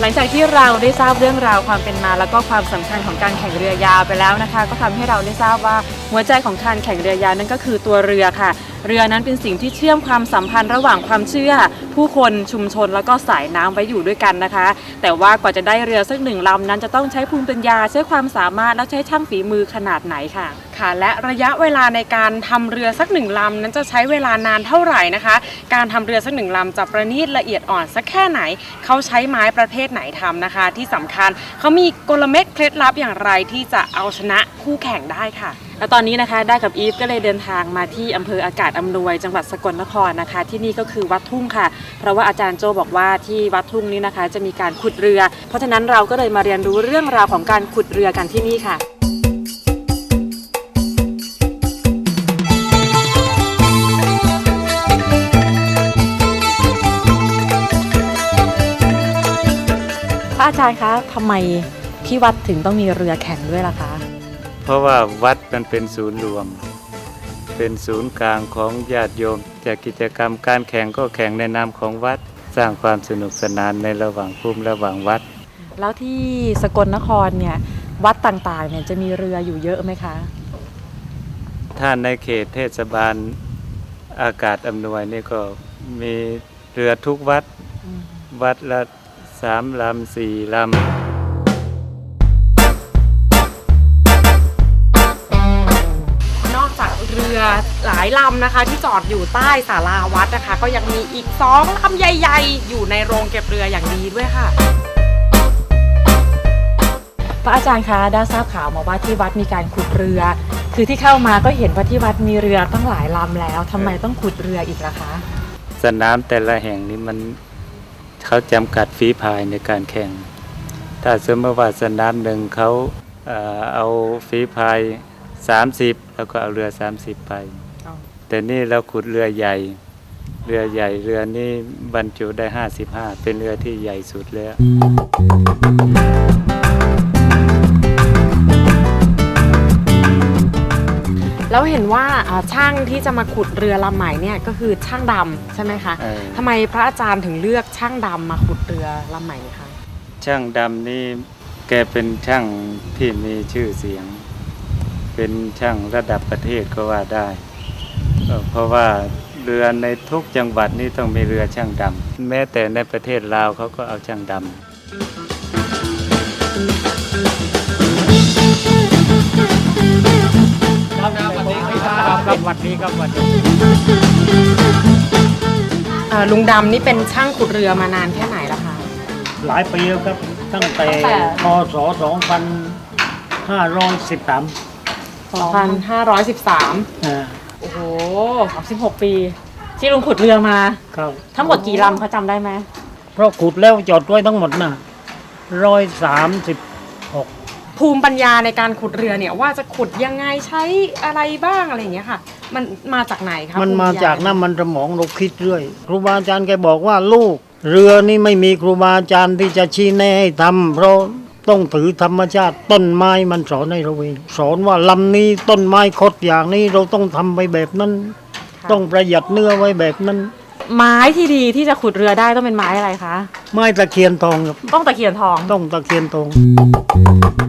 หลังจากที่เราได้ทราบเรื่องราวความเป็นมา แล้วก็ความสำคัญของการแข่งเรือยาวไปแล้วนะคะ ก็ทำให้เราได้ทราบว่า หัวใจของการแข่งเรือยาวนั่นก็คือตัวเรือค่ะ เรือนั้นเป็นสิ่งที่เชื่อมความสัมพันธ์ระหว่างความเชื่อ ผู้คนชุมชนแล้วก็สายน้ำไว้อยู่ด้วยกันนะคะ แต่ว่ากว่าจะได้เรือสักหนึ่งลำนั้นจะต้องใช้ภูมิปัญญาใช้ความสามารถและใช้ช่างฝีมือขนาดไหนค่ะค่ะและระยะเวลาในการทำเรือสักหนึ่งลำนั้นจะใช้เวลานานเท่าไหร่นะคะ การทำเรือสักหนึ่งลำจะประณีตละเอียดอ่อนสักแค่ไหน เขาใช้ไม้ประเภทไหนทำนะคะ ที่สำคัญเขามีกลเม็ดเคล็ดลับอย่างไรที่จะเอาชนะคู่แข่งได้ค่ะ แล้วตอนนี้นะคะได้กับอีฟก็เลยเดินทางมาที่อำเภออากาศอำนวย จังหวัดสกลนครนะคะ ที่นี่ก็คือวัดทุ่งค่ะ เพราะว่าอาจารย์โจบอกว่าที่วัดทุ่งนี้นะคะ จะมีการขุดเรือ เพราะฉะนั้นเราก็เลยมาเรียนรู้เรื่องราวของการขุดเรือกันที่นี่ค่ะพระอาจารย์คะทำไมที่วัดถึงต้องมีเรือแข่งด้วยล่ะคะ ราะว่าวัดมันเป็นศูนย์รวม เป็นศูนย์กลางของญาติโยมจากกิจกรรมการแข่งก็แข่งในนามของวัด สร้างความสนุกสนานในระหว่างภูมิระหว่างวัด แล้วที่สกลนครเนี่ยวัดต่างๆเนี่ยจะมีเรืออยู่เยอะไหมคะ ถ้าในเขตเทศบาลอากาศอำนวยนี่ก็มีเรือทุกวัด วัดละสามลำสี่ลำ ลายลำนะคะ ที่จอดอยู่ใต้ศาลาวัดนะคะ ก็ยังมีอีกสองลำใหญ่ ๆ อยู่ในโรงเก็บเรืออย่างดีด้วยค่ะ พระอาจารย์คะได้ทราบข่าวมาว่าที่วัดมีการขุดเรือ คือที่เข้ามาก็เห็นว่าที่วัดมีเรือตั้งหลายลำแล้วทำไมต้องขุดเรืออีกล่ะคะ สนามแต่ละแห่งนี้มันเขาจำกัดฝีพายในการแข่ง ถ้าสมมติว่าสนามหนึ่งเขาเอ่อเอาฝีพาย 30 แล้วก็เอาเรือ 30 ไปอ๋อ แต่นี่เราขุดเรือใหญ่ เรือใหญ่เรือนี้บรรจุได้ 55 เป็นเรือที่ใหญ่สุดแล้วแล้วเห็นว่าอ่าช่างที่จะมาขุดเรือลำใหม่เนี่ยก็คือช่างดำใช่ไหมคะเออทำไมพระอาจารย์ถึงเลือกช่างดำมาขุดเรือลำใหม่คะช่างดำนี่แกเป็นช่างที่มีชื่อเสียง เป็นช่างระดับประเทศก็ว่าได้ เอ่อเพราะว่าเรือในทุกจังหวัดนี่ต้องมีเรือช่างดำแม้แต่ในประเทศลาวเขาก็เอาช่างดำครับครับวันนี้ครับวันนี้เอ่อลุงดำนี่เป็นช่างขุดเรือมานานแค่ไหนแล้วคะหลายปีแล้วครับตั้งแต่ตั้งแต่พศ2513 2513อ่า โอ้โห16ปี ที่ลุงขุดเรือมา ครับทั้งหมดกี่ลำเขาจำได้ไหมเพราะขุดแล้วจอดไว้ทั้งหมดน่ะร้อยสามสิบหกภูมิปัญญาในการขุดเรือเนี่ยว่าจะขุดยังไงใช้อะไรบ้างอะไรอย่างเงี้ยค่ะ มันมาจากไหนคะมันภูมาปัญญจากน้ำมันสมองเราคิดเรื่อย ครูบาอาจารย์แกบอกว่าลูก เรือนี่ไม่มีครูบาอาจารย์ที่จะชี้แนะให้ทำเพราะ ต้องถือธรรมชาติต้นไม้มันสอนให้เราเองสอนว่าลำนี้ต้นไม้คดอย่างนี้เราต้องทำไปแบบนั้นค่ะต้องประหยัดเนื้อไว้แบบนั้น ไม้ที่ดีที่จะขุดเรือได้ต้องเป็นไม้อะไรคะไม้ตะเคียนทองครับต้องตะเคียนทอง ต้องตะเคียนทอง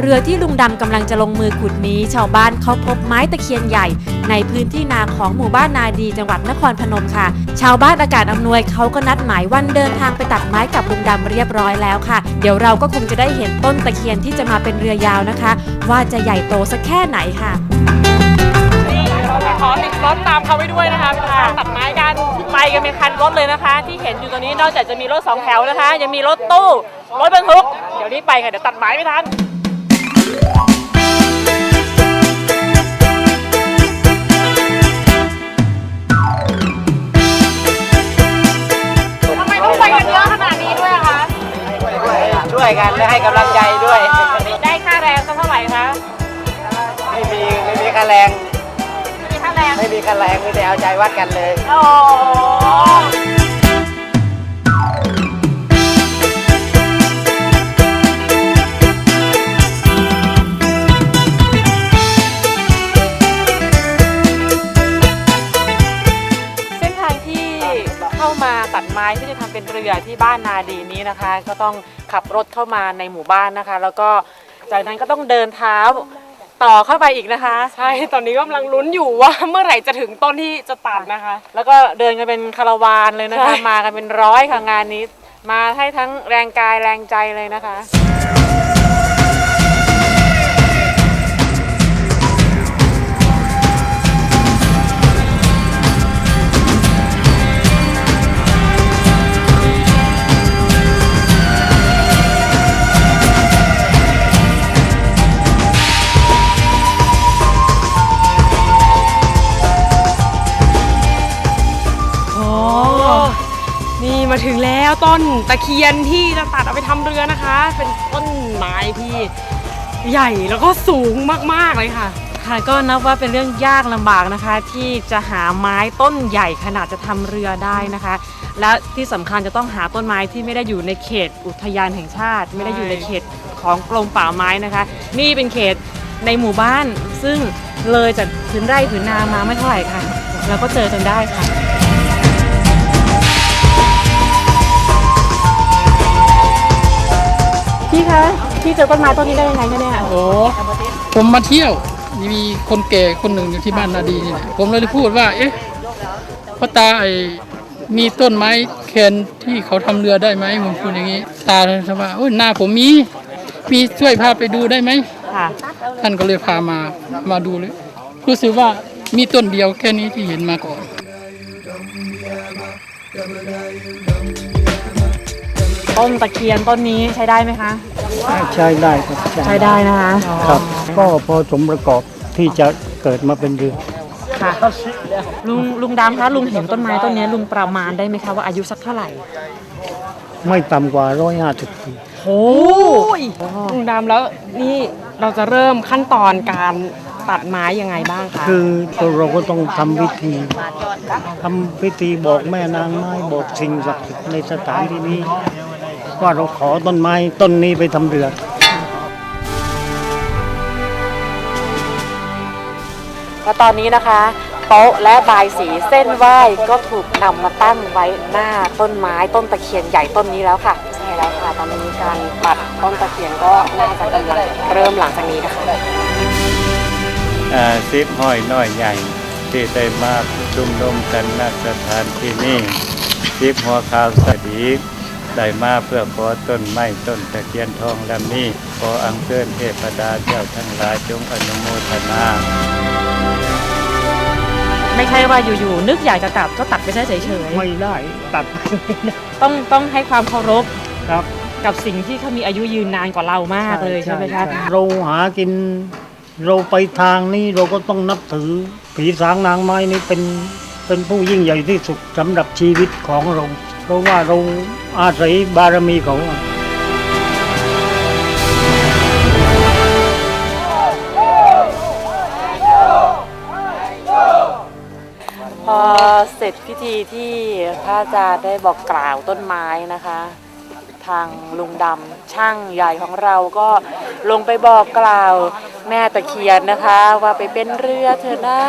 เรือที่ลุงดำกำลังจะลงมือขุดนี้ ชาวบ้านเขาพบไม้ตะเคียนใหญ่ ในพื้นที่นาของหมู่บ้านนาดีจังหวัดนครพนมค่ะ ชาวบ้านอากาศอำนวยเขาก็นัดหมายวันเดินทางไปตัดไม้กับลุงดำเรียบร้อยแล้วค่ะ เดี๋ยวเราก็คงจะได้เห็นต้นตะเคียนที่จะมาเป็นเรือยาวนะคะ ว่าจะใหญ่โตสักแค่ไหนค่ะนี่เราขอติด รถตามเขาไปด้วยนะคะเป็นทางตัดไม้กันไปกันเป็นคันรถเลยนะคะ ที่เห็นอยู่ตรงนี้นอกจากจะมีรถสองแถวนะคะ ยังมีรถตู้รถบรรทุกเดี๋ยวนี้ไปค่ะเดี๋ยวตัดไม้ไม่ทันทำไมต้องไปกันเยอะขนาดนี้ด้วยอะคะช่วยกันและให้กำลังใจด้วย ได้ค่าแรงสักเท่าไหร่คะไม่มีไม่มีค่าแรงไม่มีค่าแร งไม่มีค่าแรงมีแต่เอาใจวัดกันเลย โอ้เส้นทางที่เข้ามาตัดไม้ที่จะทำเป็นเรือที่บ้านนาดีนี้นะคะ ก็ต้องขับรถเข้ามาในหมู่บ้านนะคะ แล้วก็จากนั้นก็ต้องเดินเท้า ต่อเข้าไปอีกนะคะ ใช่ตอนนี้กำลังลุ้นอยู่ว่า เมื่อไหร่จะถึงต้นที่จะตัดนะคะ แล้วก็เดินกันเป็นคาราวานเลยนะคะใช่มากันเป็นร้อยค่ะงานนี้ มาให้ทั้งแรงกายแรงใจเลยนะคะ นี่มาถึงแล้วต้นตะเคียนที่จะตัดเอาไปทำเรือนะคะ เป็นต้นไม้ที่ใหญ่แล้วก็สูงมากๆเลยค่ะ ค่ะก็นับว่าเป็นเรื่องยากลำบากนะคะ ที่จะหาไม้ต้นใหญ่ขนาดจะทำเรือได้นะคะ และที่สำคัญจะต้องหาต้นไม้ที่ไม่ได้อยู่ในเขตอุทยานแห่งชาติ ไม่ได้อยู่ในเขตของกรมป่าไม้นะคะ นี่เป็นเขตในหมู่บ้านซึ่งเลยจากพื้นไร่พื้นนามาไม่เท่าไหร่ค่ะแล้วก็เจอจนได้ค่ะ พี่คะพี่เจอต้นไม้ต้นนี้ได้ยังไงคะเนี่ยโอ้ผมมาเที่ยวมีคนแก่คนหนึ่งอยู่ที่บ้านนาดีนี่แหละผมเลยได้พูดว่า เอ๊ะพ่อตาไอ้มีต้นไม้แคนที่เขาทำเรือได้ไหมผมพูดอย่างนี้ ตาเลยว่าโอ้ยหน้าผมมี มีช่วยพาไปดูได้ไหมค่ะท่านก็เลยพามามาดูเลย รู้สึกว่ามีต้นเดียวแค่นี้ที่เห็นมาก่อน ต้นตะเคียนต้นนี้ใช้ได้ไหมคะ ใช้ได้ครับใช้ได้นะคะครับ ก็พอสมประกอบที่จะเกิดมาเป็นเรือ ค่ะลุงลุงดำคะลุงเห็นต้นไม้ต้นนี้ลุงประมาณได้ไหมคะว่าอายุสักเท่าไหร่ไม่ต่ำกว่าร้อยห้าสิบปีโอ้โอ้ยลุงดำแล้วนี่เราจะเริ่มขั้นตอนการตัดไม้ยังไงบ้างคะคือตัวเราก็ต้องทำพิธีทำพิธีบอกแม่นางไม้บอกสิ่งศักดิ์สิทธิ์ในสถานที่นี้ ว่าเราขอต้นไม้ต้นนี้ไปทำเรือ และตอนนี้นะคะ โต๊ะและบายสีเส้นไหว้ก็ถูกนำมาตั้งไว้หน้าต้นไม้ต้นตะเคียนใหญ่ต้นนี้แล้วค่ะใช่แล้วค่ะ ตอนนี้การตัดต้นตะเคียนก็น่าจะกำลังเริ่มหลังจากนี้นะคะอ่าซิบห้อยน้อยใหญ่ ที่ได้มาชุมนุมกันณสถานที่นี้ซิบหัวขาวสดี ได้มาเพื่อขอต้นไม้ต้นตะเคียนทองลำนี้ขออังเชิญเทพดาเจ้าทั้งหลายจงอนุโมทนาไม่ใช่ว่าอยู่ๆนึกอยากจะตัดก็ตัดไปได้เฉยไม่ได้ตัด ๆต้องต้องให้ความเคารพครับ กับสิ่งที่เขามีอายุยืนนานกว่าเรามากเลยใช่ไหมคะเราหากิน เราไปทางนี้เราก็ต้องนับถือ ผีสางนางไม้นี่เป็นเป็นผู้ยิ่งใหญ่ที่สุดสำหรับชีวิตของเรา เพราะว่าเราอาศัยบารมีเขาพอเสร็จพิธีที่พระอาจารย์ได้บอกกล่าวต้นไม้นะคะ ทางลุงดำช่างใหญ่ของเราก็ลงไปบอกกล่าวแม่ตะเคียนนะคะ ว่าไปเป็นเรือเถอะนะ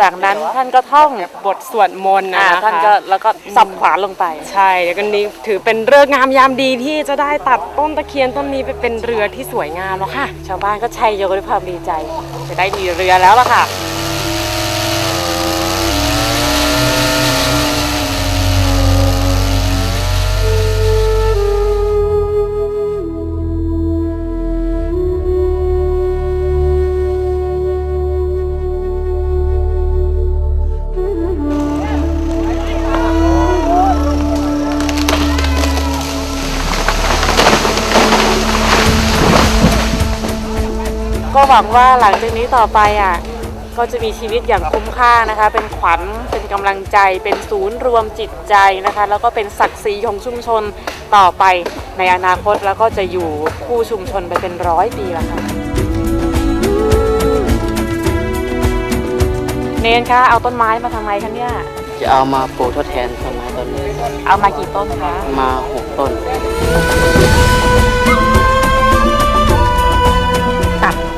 จากนั้นท่านก็ท่องบทสวดมนต์นะอ่าคะท่านก็แล้วก็สับขวานลงไป ใช่แล้วก็นี้ถือเป็นเรื่องงามยามดีที่จะได้ตัดต้นตะเคียนต้นนี้ไปเป็นเรือที่สวยงามแล้วค่ะ ชาวบ้านก็ชัยโยด้วยความดีใจ จะได้มีเรือแล้วล่ะค่ะ ก็หวังว่าหลังจากนี้ต่อไปอะก็จะมีชีวิตอย่างคุ้มค่านะคะ เป็นขวัญเป็นกำลังใจ เป็นศูนย์รวมจิตใจนะคะ แล้วก็เป็นศักดิ์ศรีของชุมชนต่อไปในอนาคตแล้วก็จะอยู่คู่ชุมชนไปเป็นร้อยปีละค่ะเนนคะเอาต้นไม้มาทำไมคะเนี่ยจะเอามาปลูกทดแทนต้นไม้ต้นนี้เอามากี่ต้นคะมาหกต้นตัด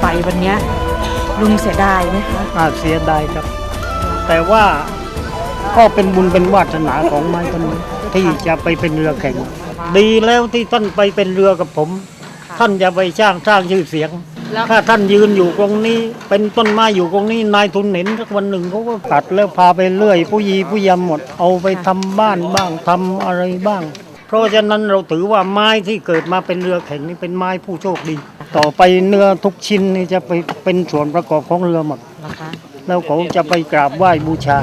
ไปวันเนี้ยลุงเสียดายไหมคะ อาจเสียดายครับ แต่ว่าก็เป็นบุญเป็นวาสนาของไม้ต้นนี้ที่จะไปเป็นเรือแข่ง ดีแล้วที่ท่านไปเป็นเรือกับผมท่านจะไปสร้างสร้างชื่อเสียง แล้วถ้าท่านยืนอยู่ตรงนี้ เป็นต้นไม้อยู่ตรงนี้นายทุนเห็นสักวันหนึ่งเขาก็ตัดแล้วพาไปเรื่อย ผู้ยีผู้ยำหมดเอาไปทำบ้านบ้างทำอะไรบ้าง เพราะฉะนั้นเราถือว่าไม้ที่เกิดมาเป็นเรือแข่งนี่เป็นไม้ผู้โชคดี ต่อไปเนื้อทุกชิ้นนี่จะไปเป็นส่วนประกอบของเรือหมดนะคะแล้วเขาจะไปกราบไหว้บูชา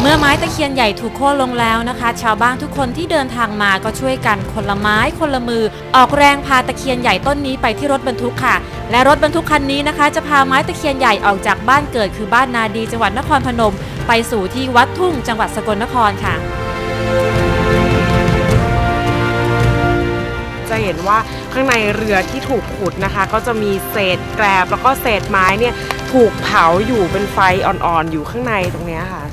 เมื่อไม้ตะเคียนใหญ่ถูกโค่นลงแล้วนะคะ ชาวบ้านทุกคนที่เดินทางมาก็ช่วยกันคนละไม้คนละมือ ออกแรงพาตะเคียนใหญ่ต้นนี้ไปที่รถบรรทุกค่ะ และรถบรรทุกคันนี้นะคะ จะพาไม้ตะเคียนใหญ่ออกจากบ้านเกิด คือบ้านนาดีจังหวัดนครพนม ไปสู่ที่วัดทุ่งจังหวัดสกลนครค่ะ จะเห็นว่าข้างในเรือที่ถูกขุดนะคะ ก็จะมีเศษแกลบแล้วก็เศษไม้เนี่ยถูกเผาอยู่เป็นไฟอ่อนๆอยู่ข้างในตรงนี้ค่ะ